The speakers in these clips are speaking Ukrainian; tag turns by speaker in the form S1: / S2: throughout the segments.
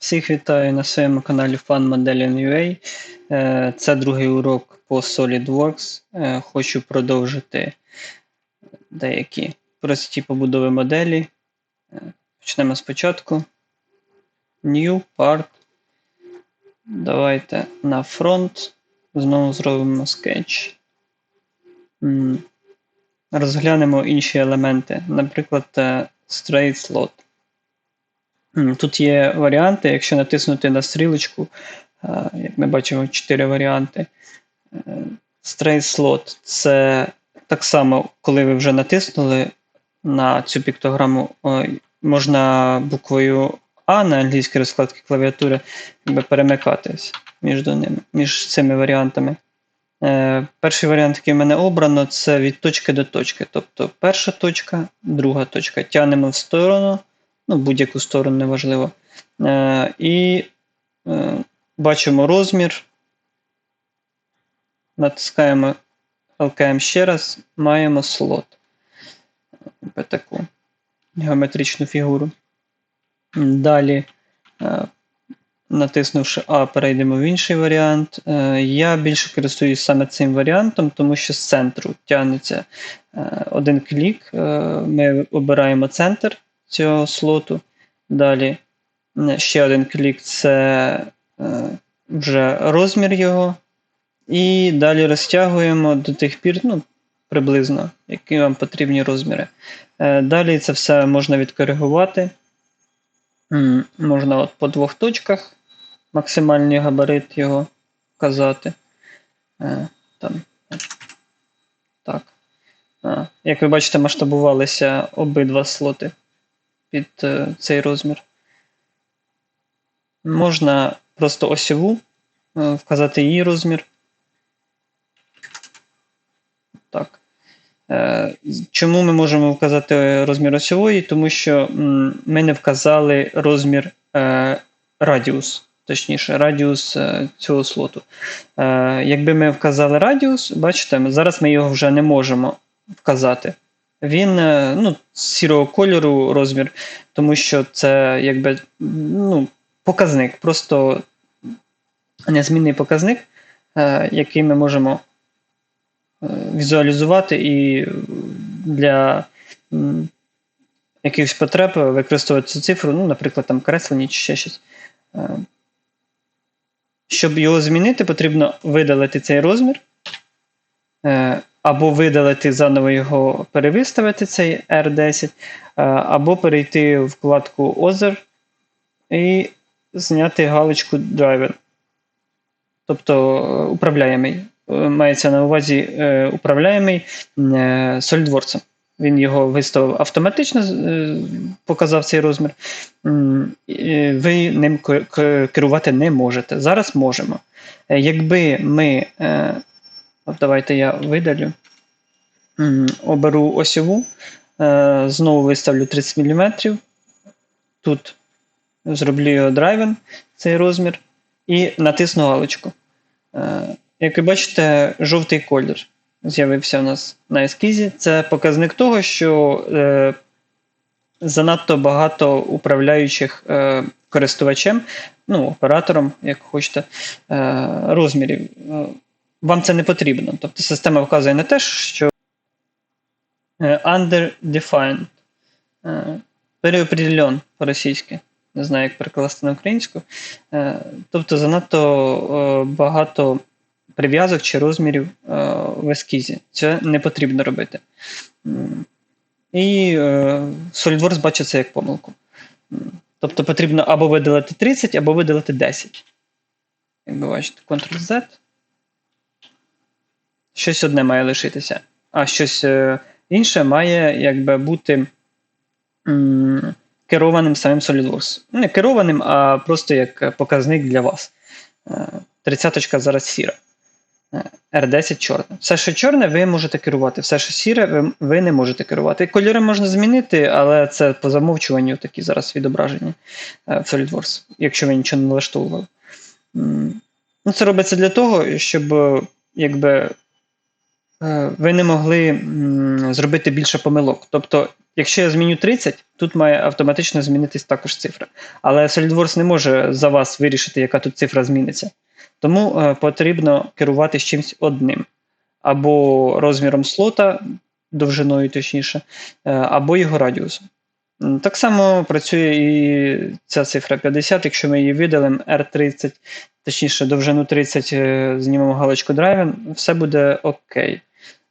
S1: Всіх вітаю на своєму каналі FunModeling.ua. Е, Це другий урок по SolidWorks. Е, Хочу продовжити деякі прості побудови моделі. Е, Почнемо спочатку. New Part. Давайте на фронт. Знову зробимо скетч. Розглянемо інші елементи, наприклад, Straight Slot. Тут є варіанти, якщо натиснути на стрілочку, е, як ми бачимо, 4 варіанти. Straight Slot це так само, коли ви вже натиснули на цю піктограму, можна буквою А на англійській розкладці клавіатури перемикатись між ними, між цими варіантами. Е, Перший варіант, який в мене обрано, це від точки до точки. Тобто перша точка, друга точка. Тянемо в сторону, ну, будь-яку сторону неважливо. Е, і е, бачимо розмір. Натискаємо LKM ще раз, маємо слот. Таку геометричну фігуру. Далі, е, натиснувши А, перейдемо в інший варіант. Е, Я більше користуюсь саме цим варіантом, тому що з центру тягнеться е, один клік. Ми обираємо центр цього слоту. Далі е, ще один клік це е, вже розмір його. І далі розтягуємо до тих пір, ну, приблизно, які вам потрібні розміри. Е, Далі це все можна відкоригувати. Можна от по двох точках максимальний габарит його вказати. Там. Так. Як ви бачите, масштабувалися обидва слоти під е, цей розмір. Можна просто осьову е, вказати її розмір. Так. Е, Чому ми можемо вказати розмір осьової? Тому що ми не вказали розмір радіус, точніше, радіус цього слоту. Якби ми вказали радіус, бачите, зараз ми його вже не можемо вказати. Він е, ну, сірого кольору розмір, тому що це якби ну, показник, просто незмінний показник, е, який ми можемо е, візуалізувати і для якихось потреб використовувати цю цифру, ну, наприклад, там креслення чи ще щось. Щоб його змінити, потрібно видалити цей розмір, або видалити заново його перевиставити, цей R10, е, або перейти в вкладку Other і зняти галочку Driver. Тобто е, управляємий. Е, Мається на увазі управляємий SolidWorks. Він його виставив автоматично, показав цей розмір. Ви ним ке- ке- керувати не можете. Зараз можемо. Якби ми. Давайте я видалю. Оберу осьову, е, знову виставлю 30 мм. Тут зроблю драйвен, цей розмір, і натисну галочку. Е, Як ви бачите, жовтий колір з'явився у нас на ескізі. Це показник того, що е, занадто багато управляючих користувачем, ну, оператором, як хочете, розмірів. Вам це не потрібно. Тобто система вказує на те, що е, underdefined, е, переопределен по-російськи. Не знаю, як перекласти на українську. Е, Тобто занадто багато прив'язок чи розмірів в ескізі. Це не потрібно робити. І SolidWorks бачить це як помилку. Тобто потрібно або видалити 30, або видалити 10. Як ви бачите, Ctrl-Z. Щось одне має лишитися, а щось е, інше має якби бути м, керованим самим SolidWorks. Не керованим, а просто як показник для вас. Е, Тридцяточка зараз сіра. Е, R10 чорне. Все, що чорне, ви можете керувати. Все, що сіре, ви, ви не можете керувати. Кольори можна змінити, але це по замовчуванню такі зараз відображення в SolidWorks, якщо ви нічого не налаштовували. Ну, це робиться для того, щоб якби ви не могли зробити більше помилок. Тобто, якщо я зміню 30, тут має автоматично змінитись також цифра. Але SolidWorks не може за вас вирішити, яка тут цифра зміниться. Тому е, потрібно керуватися чимось одним. Або розміром слота, довжиною точніше, е, або його радіусом. Так само працює і ця цифра 50, якщо ми її видалимо R30, точніше довжину 30 е, знімемо галочку Driven, все буде окей.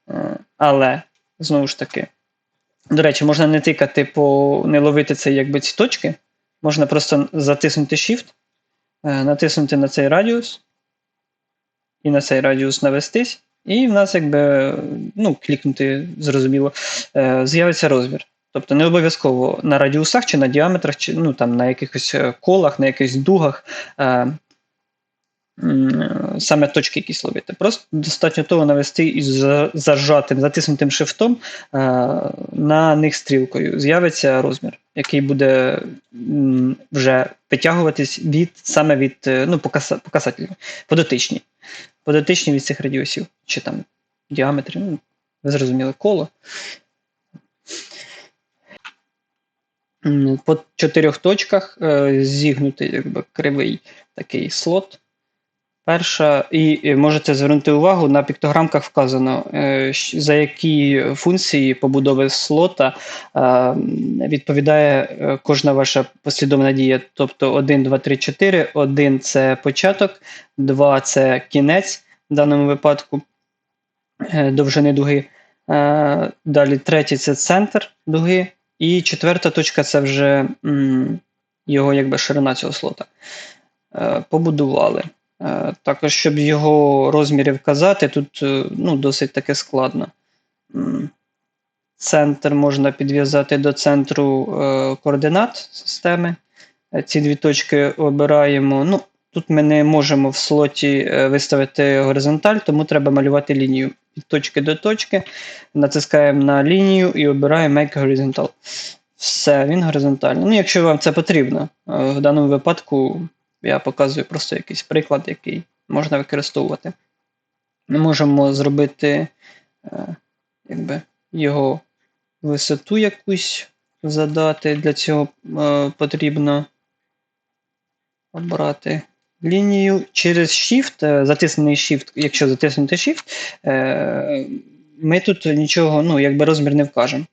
S1: Е, Але, знову ж таки, до речі, можна не тикати по не ловити це якби ці точки. Можна просто затиснути Shift, е, натиснути на цей радіус, і на цей радіус навестись, і в нас якби ну, клікнути, зрозуміло, е, з'явиться розмір. Тобто не обов'язково на радіусах чи на діаметрах, чи ну, там, на якихось колах, на якихось дугах. Саме точки якісь ловити. Просто достатньо того навести із за- зажатим, затиснутим шифтом е, на них стрілкою. З'явиться розмір, який буде вже витягуватись від саме від е, ну, покаса- показателів, подотичні. Подотичні від цих радіусів, чи там діаметрів, ну, ви зрозуміли, коло. По чотирьох точках е, зігнутий якби, кривий такий слот. Перша, і можете звернути увагу, на піктограмках вказано, е, за які функції побудови слота е, відповідає е, кожна ваша послідовна дія. Тобто 1, 2, 3, 4. 1 це початок, 2 це кінець в даному випадку довжини дуги. Далі третій це центр дуги. І четверта точка це вже його якби ширина цього слота. Побудували. Е, Також, щоб його розміри вказати, тут е, ну, досить таки складно. Центр можна підв'язати до центру е, координат системи. Ці дві точки обираємо. Ну, тут ми не можемо в слоті виставити горизонталь, тому треба малювати лінію від точки до точки. Натискаємо на лінію і обираємо Make Horizontal. Все, він горизонтальний. Ну, якщо вам це потрібно. В даному випадку я показую просто якийсь приклад, який можна використовувати. Ми можемо зробити е, якби, його висоту якусь задати. Для цього е, потрібно обрати лінію через Shift, е, затиснений Shift, якщо затиснути Shift, ми тут нічого, ну, якби розмір не вкажемо.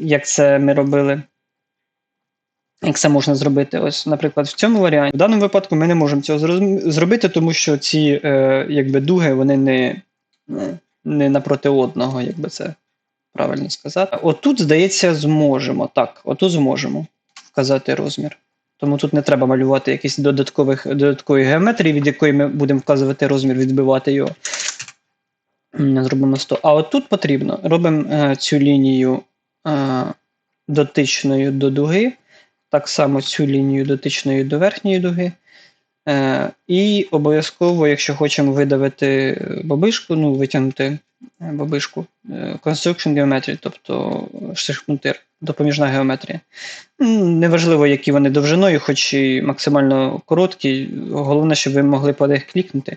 S1: Як це ми робили як це можна зробити? Ось, наприклад, в цьому варіанті. В даному випадку ми не можемо цього зробити, тому що ці е, якби, дуги вони не, не, напроти одного, як би це правильно сказати. Отут, здається, зможемо. Так, отут зможемо вказати розмір. Тому тут не треба малювати якісь додаткових, додаткової геометрії, від якої ми будемо вказувати розмір, відбивати його. Зробимо 100. А отут потрібно. Робимо е, цю лінію е, дотичною до дуги так само цю лінію дотичною до верхньої дуги. Е, і обов'язково, якщо хочемо видавити бабишку, ну, витягнути е, бабишку, е, Construction Geometry, тобто штрих-пунктир, допоміжна геометрія. Неважливо, які вони довжиною, хоч і максимально короткі. Головне, щоб ви могли по них клікнути.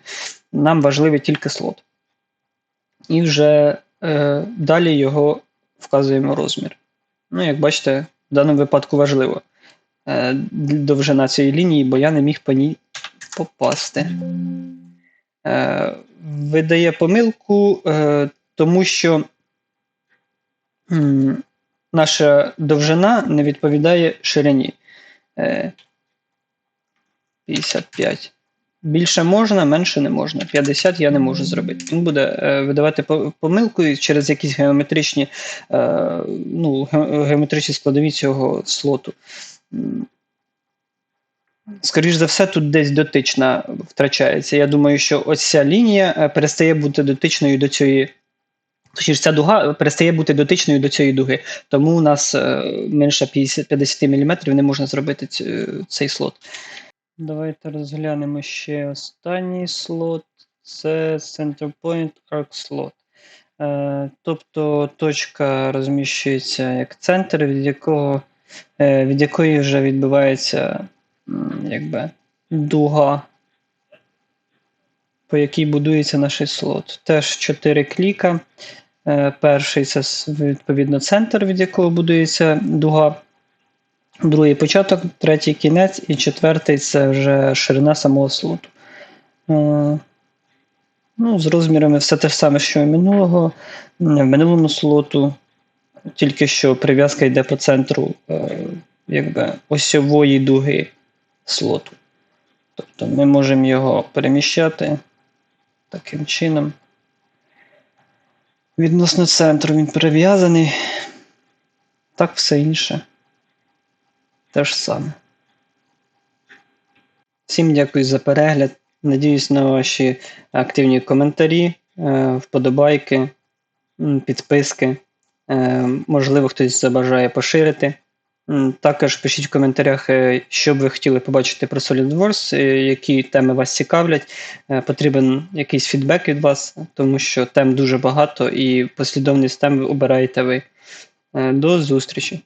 S1: Нам важливий тільки слот. І вже е, далі його вказуємо розмір. Ну, як бачите, в даному випадку важливо довжина цієї лінії, бо я не міг по ній попасти. Е, видає помилку, е, тому що наша довжина не відповідає ширині. Е, 55. Більше можна, менше не можна. 50 я не можу зробити. Він буде е, видавати помилку через якісь геометричні, е, ну, геометричні складові цього слоту. М. Скоріш за все, тут десь дотична втрачається. Я думаю, що ось ця лінія е, перестає бути дотичною до цієї. Точніше, ця дуга перестає бути дотичною до цієї дуги. Тому у нас е, менше 50, 50 мм не можна зробити цей слот. Давайте розглянемо ще останній слот. Це Center Point Arc Slot. Е, тобто точка розміщується як центр, від якого е, від якої вже відбувається якби, дуга по якій будується наш слот. Теж 4 кліка. Е, Перший це відповідно центр, від якого будується дуга. Другий початок, третій кінець, і четвертий це вже ширина самого слоту. Е, Ну, з розмірами все те ж саме, що і минулого. В минулому слоту, тільки що прив'язка йде по центру е, якби, осьової дуги слоту. Тобто ми можемо його переміщати таким чином. Відносно центру він прив'язаний. Так все інше. Те ж саме. Всім дякую за перегляд. Надіюсь на ваші активні коментарі, е, вподобайки, підписки. Е, Можливо, хтось забажає поширити. Також пишіть в коментарях, е, що б ви хотіли побачити про SolidWorks, е, які теми вас цікавлять. Потрібен якийсь фідбек від вас, тому що тем дуже багато і послідовність тем обираєте ви. До зустрічі!